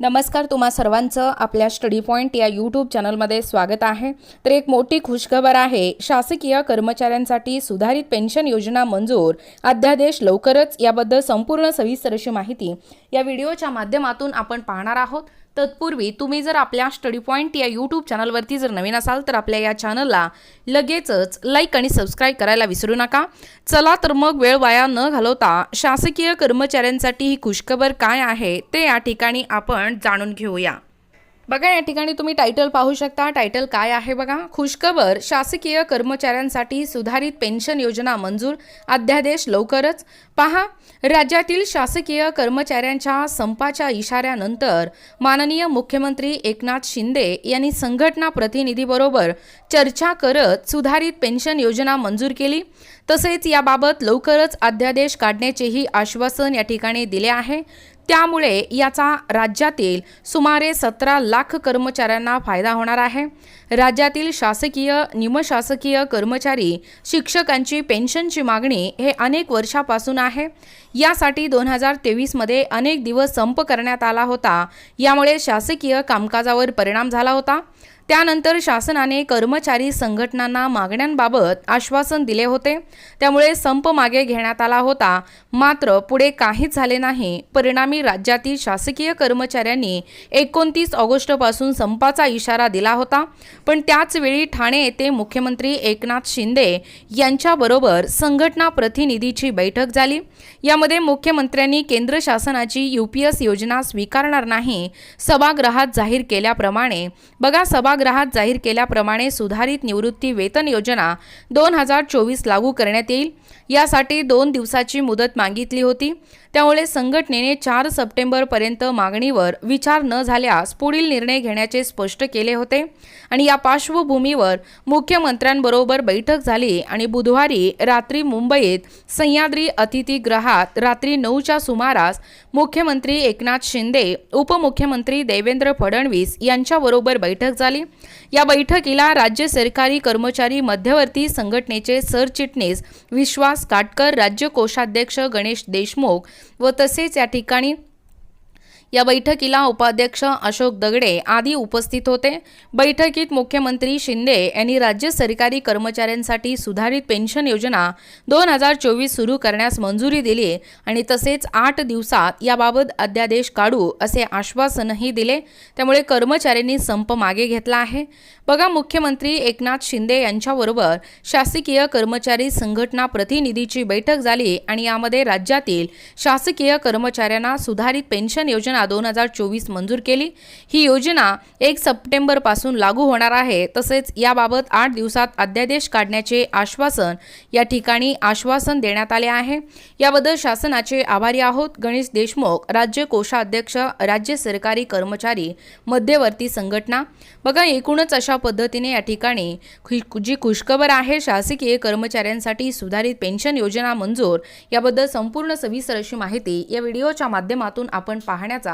नमस्कार तुम्हा सर्वांचं आपल्या स्टडी पॉईंट या यूट्यूब चॅनलमध्ये स्वागत आहे. तर एक मोठी खुशखबर आहे शासकीय कर्मचाऱ्यांसाठी सुधारित पेन्शन योजना मंजूर. अध्यादेश लवकरच याबद्दल संपूर्ण सविस्तर अशी माहिती या व्हिडिओच्या माध्यमातून आपण पाहणार आहोत. तत्पूर्वी तुम्ही जर आपल्या स्टडी पॉईंट या यूट्यूब चॅनलवरती जर नवीन असाल तर आपल्या या चॅनलला लगेचच लाईक आणि सबस्क्राईब करायला विसरू नका. चला तर मग वेळ वाया न घालवता शासकीय कर्मचाऱ्यांसाठी ही खुशखबर काय आहे ते या ठिकाणी आपण जाणून घेऊया. बघा या ठिकाणी तुम्ही टायटल पाहू शकता. टायटल काय आहे बघा? खुशखबर शासकीय कर्मचाऱ्यांसाठी सुधारित पेन्शन योजना मंजूर. अध्यादेश लवकरच. पहा राज्यातील शासकीय कर्मचाऱ्यांच्या संपाच्या इशाऱ्यानंतर माननीय मुख्यमंत्री एकनाथ शिंदे यांनी संघटना प्रतिनिधीबरोबर चर्चा करत सुधारित पेन्शन योजना मंजूर केली. तसेच याबाबत लवकरच अध्यादेश काढण्याचेही आश्वासन या ठिकाणी दिले आहे. त्यामुळे याचा राज्यातील सुमारे सतरा लाख कर्मचाऱ्यांना फायदा होणार आहे. राज्यातील शासकीय निमशासकीय कर्मचारी शिक्षकांची पेन्शनची मागणी हे अनेक वर्षापासून आहे. यासाठी दोन हजार तेवीसमध्ये अनेक दिवस संप करण्यात आला होता. यामुळे शासकीय कामकाजावर परिणाम झाला होता. त्यानंतर शासनाने कर्मचारी संघटनांना मागण्यांबाबत आश्वासन दिले होते. त्यामुळे संप मागे घेण्यात आला होता. मात्र पुढे काहीच झाले नाही. परिणामी राज्यातील शासकीय कर्मचाऱ्यांनी एकोणतीस ऑगस्टपासून संपाचा इशारा दिला होता. पण त्याचवेळी ठाणे येथे मुख्यमंत्री एकनाथ शिंदे यांच्याबरोबर संघटना प्रतिनिधीची बैठक झाली. यामध्ये मुख्यमंत्र्यांनी केंद्र शासनाची यू पी एस योजना स्वीकारणार नाही. सभागृहात जाहीर केल्याप्रमाणे. बघा सभा सभागृहात जाहीर केल्याप्रमाणे सुधारित निवृत्ती वेतन योजना दोन हजार चोवीस लागू करण्यात येईल. यासाठी दोन दिवसाची मुदत मागितली होती. त्यामुळे संघटनेने चार सप्टेंबरपर्यंत मागणीवर विचार न झाल्यास पुढील निर्णय घेण्याचे स्पष्ट केले होते. आणि या पार्श्वभूमीवर मुख्यमंत्र्यांबरोबर बैठक झाली आणि बुधवारी रात्री मुंबईत सह्याद्री अतिथीगृहात रात्री नऊच्या सुमारास मुख्यमंत्री एकनाथ शिंदे उपमुख्यमंत्री देवेंद्र फडणवीस यांच्याबरोबर बैठक झाली. या बैठकीला राज्य सरकारी कर्मचारी मध्यवर्ती संघटनेचे सरचिटणीस विश्वास काटकर राज्य कोषाध्यक्ष गणेश देशमुख व तसेच या ठिकाणी या बैठकीला उपाध्यक्ष अशोक दगडे आदी उपस्थित होते. बैठकीत मुख्यमंत्री शिंदे यांनी राज्य सरकारी कर्मचाऱ्यांसाठी सुधारित पेन्शन योजना दोन हजार चोवीस सुरू करण्यास मंजुरी दिली आणि तसेच आठ दिवसात याबाबत अध्यादेश काढू असे आश्वासनही दिले. त्यामुळे कर्मचाऱ्यांनी संप मागे घेतला आहे. बघा मुख्यमंत्री एकनाथ शिंदे यांच्याबरोबर शासकीय कर्मचारी संघटना प्रतिनिधीची बैठक झाली आणि यामध्ये राज्यातील शासकीय कर्मचाऱ्यांना सुधारित पेन्शन योजना दोन हजार चोवीस मंजूर केली. ही योजना एक सप्टेंबरपासून लागू होणार आहे. तसेच याबाबत आठ दिवसात अध्यादेश काढण्याचे आश्वासन या ठिकाणी आश्वासन देण्यात आले आहे. याबद्दल शासनाचे आभारी आहोत. गणेश देशमुख राज्य कोषाध्यक्ष राज्य सरकारी कर्मचारी मध्यवर्ती संघटना. बघा एकूणच अशा पद्धतीने या ठिकाणी जी खुशखबर आहे शासकीय कर्मचाऱ्यांसाठी सुधारित पेन्शन योजना मंजूर. याबद्दल संपूर्ण सविस्तर अशी माहिती या व्हिडिओच्या माध्यमातून आपण पाहण्याचा